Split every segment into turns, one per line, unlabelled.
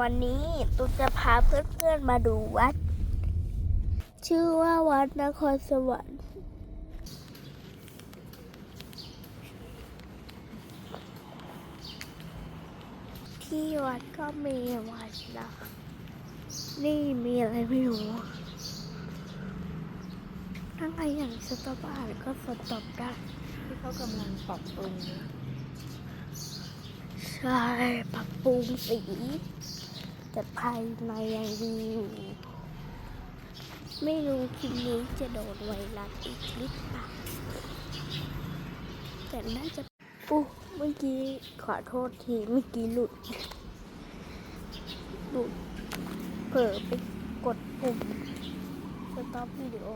วันนี้ตุ๊กจะพาเพื่อนๆมาดูวัด ชื่อว่าวัดนครสวรรค์ที่วัดก็มีวัดนะ นี่มีอะไรไม่รู้ทั้งไงอย่างสตอบ้านก็ฝนตกได้
ที่เขากำลังปรับปรุงนะ
ใช่ ปรับปรุงสี แต่ภายในยังดีอยู่ไม่รู้คลิปนี้จะโดนไวรัสอีกหรือเปล่าแต่น่าจะอู้เมื่อกี้ขอโทษทีเมื่อกี้หลุดหลุดเผลอไปกดปุ่มสต็อปวิดีโอ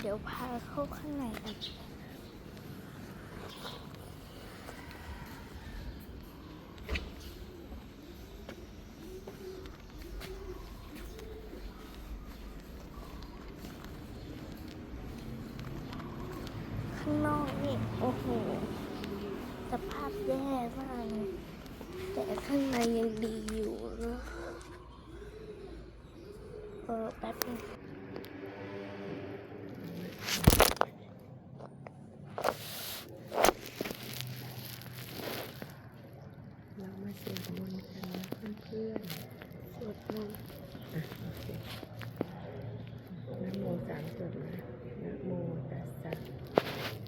เดี๋ยวพาเข้าข้างในกัน ข้างนอกนี่โอ้โหสภาพแย่มากเลยแต่ข้างในยังดีอยู่นะเออแป๊บนึง
เรามาสวดมนต์กันนะเพื่อน
สวดมนต์
นะโมสามจบนะนะโมตัสสะ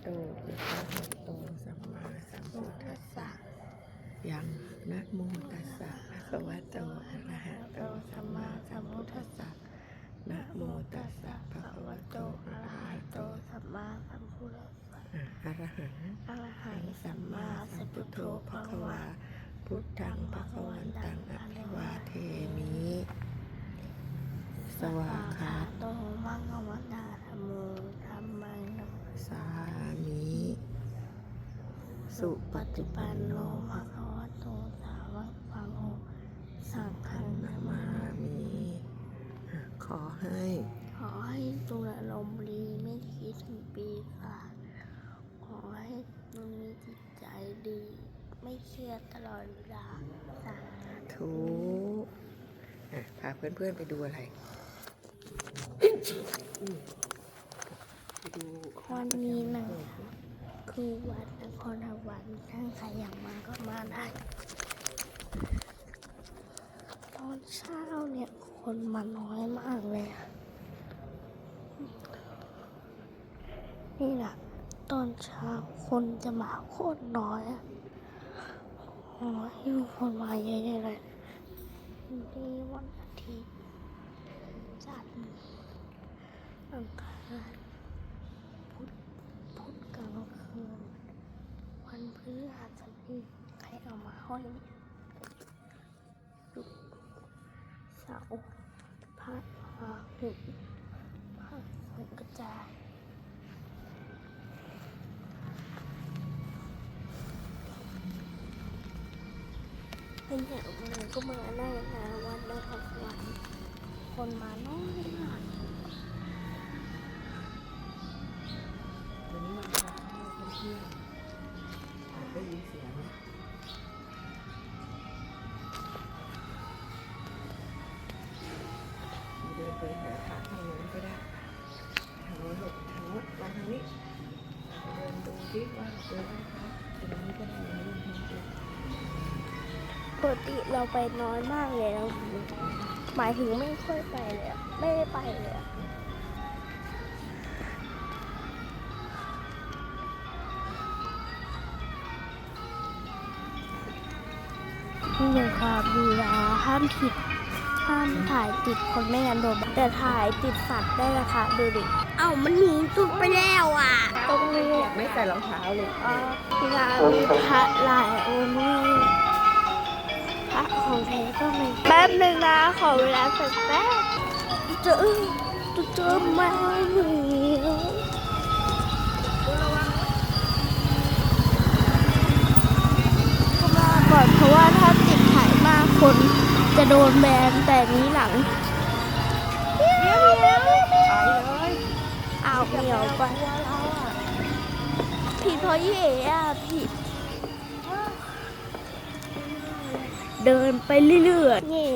โตอะระหะโตสัมมาสัมพุทธัสสะ ยังนะโมตัสสะภะคะวะโตอะระหะโตสัมมาสัมพุทธัสสะนะโมตัสสะภะคะวะโตอะระหะโต
สัมมาสัมพุทธัสสะ
อะระหัง
อะรหั
หั
งสัม
มา
สัมพุทโธภะคะ
คะพุทธังภะคะวันตังอะภิวาเทมิ สวาคา
โตมังกวนาธโมธรรมังนัม
สามิ สุปฏิปันโน
โนภะคะวะโตสาวกสังโฆสังฆัง
นา
นา
มา
มา
มิอะขอให้
ขอให้ ตุลาลมรีไม่คิดถึงปีศาจขอให้ตุลมีจิตใจดี ไม่เครียดตลอดเวลาสาธุ
ทุกอะพาเพื่อนๆไปดูอะไร ไปดู
วันนี้นะคือวัดนครสวรรค์ถ้าใครอยากมาก็มาได้ตอนเช้าเนี่ยคนมาน้อยมากเลยอะ นี่แหละตอนเช้าคนจะมาโคตรน้อยอะโอ้ยคนมาเยอะๆเลยนี่วันอาทิตย์จันทร์อังคารพุธพุธกลางคืนวันพฤหัสบดีใครเอามาห้อยเนี่ยศุกร์เสาร์พระพาหุพระสังกระจาย เป็นอย่างไรก็มาได้นะวันนครสวรรค์คนมาน้อยมาก
วันนี้วันพระเพื่อนๆอาจได้ยินเสียงเดินไปหาพระทางโน้นก็ได้ทางโน้นหลบทางโน้นมาทางนี้เดินดูดิว่าเจอไหมคะตรงนี้ก็ได้นะเดินทางเดิน
ปกติเราไปน้อยมากเลยนะหมายถึงไม่ค่อยไปเลยไม่ได้ไปเลยอะนี่เลยค่ะดูแลห้ามผิดห้ามถ่ายติดคนไม่งั้นโดนแต่ถ่ายติดสัตว์ได้นะคะดูดิ เอ้ามันหนีตุดไปแล้วอะตรงนี้
ไม่ใส่รองเท้าเลย
เอ่องามีพระหลายองค์ ด้วยพระของแท้ก็มีแป๊บหนึ่งนะขอเวลาสักแป๊บเจอจะเจอมาเหนียวก็มาก่อนเพราะว่าถ้าติดถ่ายมากคนจะโดนแบนแต่นี้หลังเดี๋ยวเดี๋ยว
ไปเลย
อ้าวเหนียวไปผิดเพราะเย่อะผิด เดินไปเรื่อยๆนี่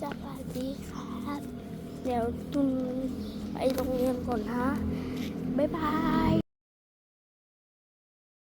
สวัสดีครับ เดี๋ยวตุนไปโรงเรียนก่อนนะ บ๊ายบาย